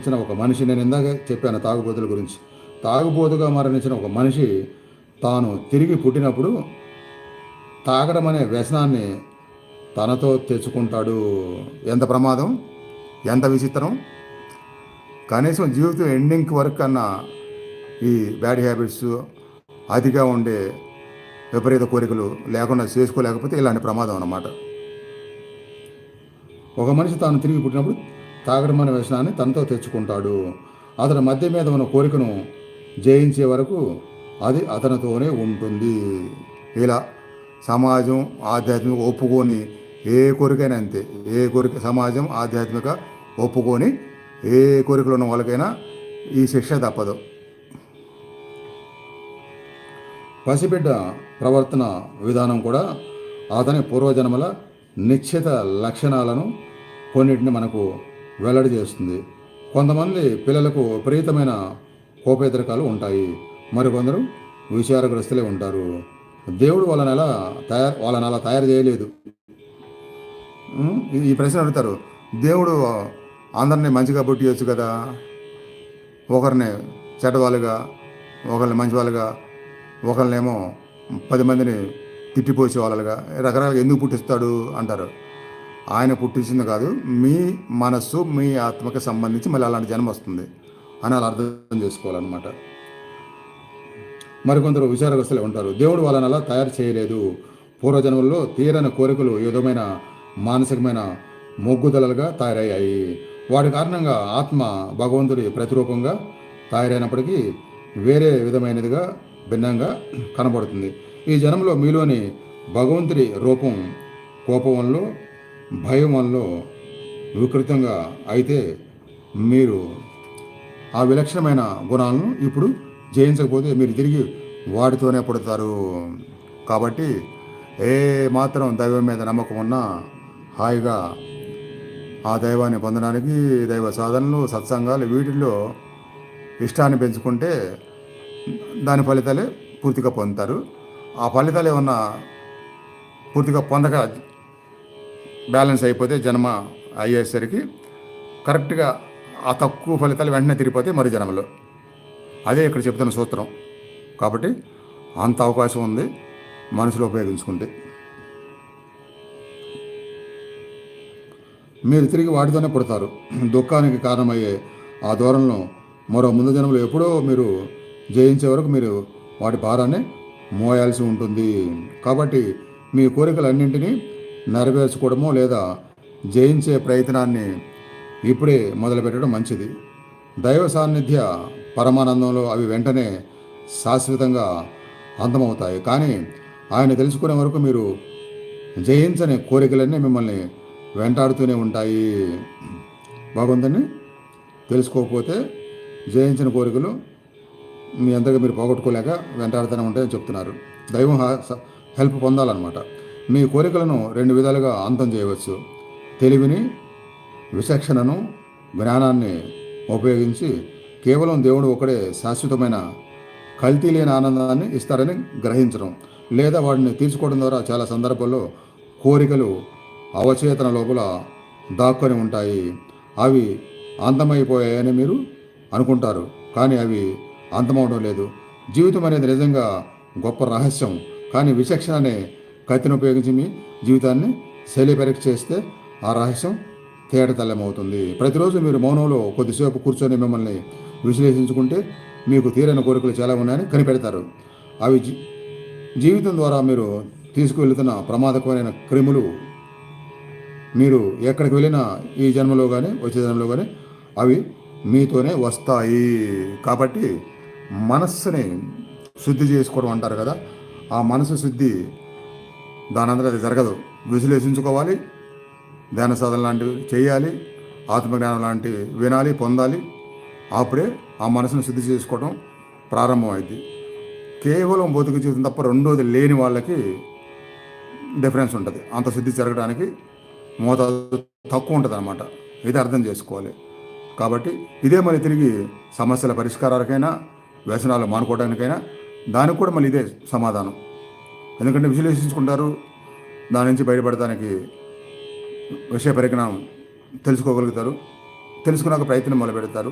మరణించిన ఒక మనిషి నేను ఇందాక చెప్పాను తాగుబోతుల గురించి. తాగుబోతుగా మరణించిన ఒక మనిషి తాను తిరిగి పుట్టినప్పుడు తాగడం అనే వ్యసనాన్ని తనతో తెచ్చుకుంటాడు. ఎంత ప్రమాదం? ఎంత విచిత్రం? కనీసం జీవితం ఎండింగ్ వరకు అన్న ఈ బ్యాడ్ హ్యాబిట్స్ అతిగా ఉండే విపరీత కోరికలు లేకుండా చేసుకోలేకపోతే ఇలాంటి ప్రమాదం అన్నమాట. ఒక మనిషి తాను తిరిగి పుట్టినప్పుడు తాగడమైన వ్యసనాన్ని తనతో తెచ్చుకుంటాడు. అతని మధ్య మీద ఉన్న కోరికను జయించే వరకు అది అతనితోనే ఉంటుంది. ఇలా సమాజం ఆధ్యాత్మిక ఒప్పుకొని ఏ కోరికైనా అంతే. ఏ కోరిక సమాజం ఆధ్యాత్మిక ఒప్పుకొని ఏ కోరికలు ఉన్న వాళ్ళకైనా ఈ శిక్ష తప్పదు. పసిబిడ్డ ప్రవర్తన విధానం కూడా అతని పూర్వజన్మల నిశ్చిత లక్షణాలను కొన్నిటిని మనకు వెల్లడి చేస్తుంది. కొంతమంది పిల్లలకు విపరీతమైన కోపేదరకాలు ఉంటాయి. మరికొందరు విచారగ్రస్తులే ఉంటారు. దేవుడు వాళ్ళని అలా తయారు వాళ్ళని అలా తయారు చేయలేదు. ఈ- ప్రశ్న అడుగుతారు. దేవుడు అందరినీ మంచిగా పుట్టియచ్చు కదా? ఒకరిని చెడ్డవాళ్ళుగా ఒకరిని మంచి వాళ్ళుగా ఒకరినేమో పది మందిని తిట్టిపోసే వాళ్ళుగా. రకరకాలుగా ఎందుకు పుట్టిస్తాడు అంటారు. ఆయన పుట్టించింది కాదు మీ మనస్సు మీ ఆత్మకి సంబంధించి మళ్ళీ అలాంటి జన్మ వస్తుంది అని అలా అర్థం చేసుకోవాలన్నమాట. మరికొందరు విచారగ్రస్తులే ఉంటారు. దేవుడు వాళ్ళని అలా తయారు చేయలేదు. పూర్వజన్మల్లో తీరని కోరికలు ఏ విధమైన మానసికమైన మొగ్గుదలలుగా తయారయ్యాయి. వాటి కారణంగా ఆత్మ భగవంతుడి ప్రతిరూపంగా తయారైనప్పటికీ వేరే విధమైనదిగా భిన్నంగా కనబడుతుంది. ఈ జన్మలో మీలోని భగవంతుడి రూపం కోపంలో భయం వల్ల వికృతంగా అయితే మీరు ఆ విలక్షణమైన గుణాలను ఇప్పుడు జయించకపోతే మీరు తిరిగి వాటితోనే పడతారు. కాబట్టి ఏ మాత్రం దైవం మీద నమ్మకం ఉన్నా హాయిగా ఆ దైవాన్ని పొందడానికి దైవ సాధనలు సత్సంగాలు వీటిల్లో ఇష్టాన్ని పెంచుకుంటే దాని ఫలితాలే పూర్తిగా పొందుతారు. ఆ ఫలితాలు ఏమన్నా పూర్తిగా పొందక బ్యాలెన్స్ అయిపోతే జన్మ అయ్యేసరికి కరెక్ట్గా ఆ తక్కువ ఫలితాలు వెంటనే తిరిగిపోతే మరి జన్మలో. అదే ఇక్కడ చెప్తున్న సూత్రం. కాబట్టి అంత అవకాశం ఉంది మనసులో ఉపయోగించుకుంటే. మీరు తిరిగి వాటితోనే పుడతారు. దుఃఖానికి కారణమయ్యే ఆ దూరంలో మరో ముందు జన్మలో ఎప్పుడో మీరు జయించే వరకు మీరు వాటి భారాన్ని మోయాల్సి ఉంటుంది. కాబట్టి మీ కోరికలన్నింటినీ నెరవేర్చుకోవడమో లేదా జయించే ప్రయత్నాన్ని ఇప్పుడే మొదలుపెట్టడం మంచిది. దైవ సాన్నిధ్య పరమానందంలో అవి వెంటనే శాశ్వతంగా అంతమవుతాయి. కానీ ఆయన తెలుసుకునే వరకు మీరు జయించని కోరికలన్నీ మిమ్మల్ని వెంటాడుతూనే ఉంటాయి. బాగుందని తెలుసుకోకపోతే జయించిన కోరికలు మీ అంతగా మీరు పోగొట్టుకోలేక వెంటాడుతూనే ఉంటాయని చెప్తున్నారు. దైవం హెల్ప్ పొందాలన్నమాట. మీ కోరికలను రెండు విధాలుగా అంతం చేయవచ్చు. తెలివిని విచక్షణను జ్ఞానాన్ని ఉపయోగించి కేవలం దేవుడు ఒకడే శాశ్వతమైన కల్తీ లేని ఆనందాన్ని ఇస్తారని గ్రహించడం లేదా వాటిని తీర్చుకోవడం ద్వారా చాలా సందర్భాల్లో కోరికలు అవచేతన లోపల దాక్కొని ఉంటాయి. అవి అంతమైపోయాయని మీరు అనుకుంటారు కానీ అవి అంతమవడం లేదు. జీవితం అనేది నిజంగా గొప్ప రహస్యం కానీ విచక్షణ అనే కత్తిని ఉపయోగించి మీ జీవితాన్ని శైలి పరీక్ష చేస్తే ఆ రహస్యం అవుతుంది ప్రతిరోజు మీరు మౌనంలో కొద్దిసేపు కూర్చొని మిమ్మల్ని విశ్లేషించుకుంటే మీకు తీరైన కోరికలు చాలా ఉన్నాయని కనిపెడతారు. అవి జీ- జీవితం ద్వారా మీరు తీసుకువెళ్తున్న ప్రమాదకరమైన క్రిములు మీరు ఎక్కడికి వెళ్ళినా ఈ జన్మలో కానీ వచ్చే జన్మలో కానీ అవి మీతోనే వస్తాయి. కాబట్టి మనస్సుని శుద్ధి చేసుకోవడం అంటారు కదా ఆ మనసు శుద్ధి దానంతట అది జరగదు. విశ్లేషించుకోవాలి. ధ్యాన సాధన లాంటివి చేయాలి. ఆత్మజ్ఞానం లాంటివి వినాలి పొందాలి. అప్పుడే ఆ మనసును శుద్ధి చేసుకోవడం ప్రారంభమైంది కేవలం బతుకు జీవితం తప్ప రెండోది లేని వాళ్ళకి డిఫరెన్స్ ఉంటుంది. అంత శుద్ధి జరగడానికి మోతాదు తక్కువ ఉంటుంది అనమాట ఇది అర్థం చేసుకోవాలి. కాబట్టి ఇదే మళ్ళీ తిరిగి సమస్యల పరిష్కారాలకైనా వ్యసనాలు మానుకోవడానికైనా దానికి కూడా మళ్ళీ ఇదే సమాధానం. ఎందుకంటే విశ్లేషించుకుంటారు దాని నుంచి బయటపడటానికి విషయ పరిజ్ఞానం తెలుసుకోగలుగుతారు తెలుసుకునే ఒక ప్రయత్నం మొదలు పెడతారు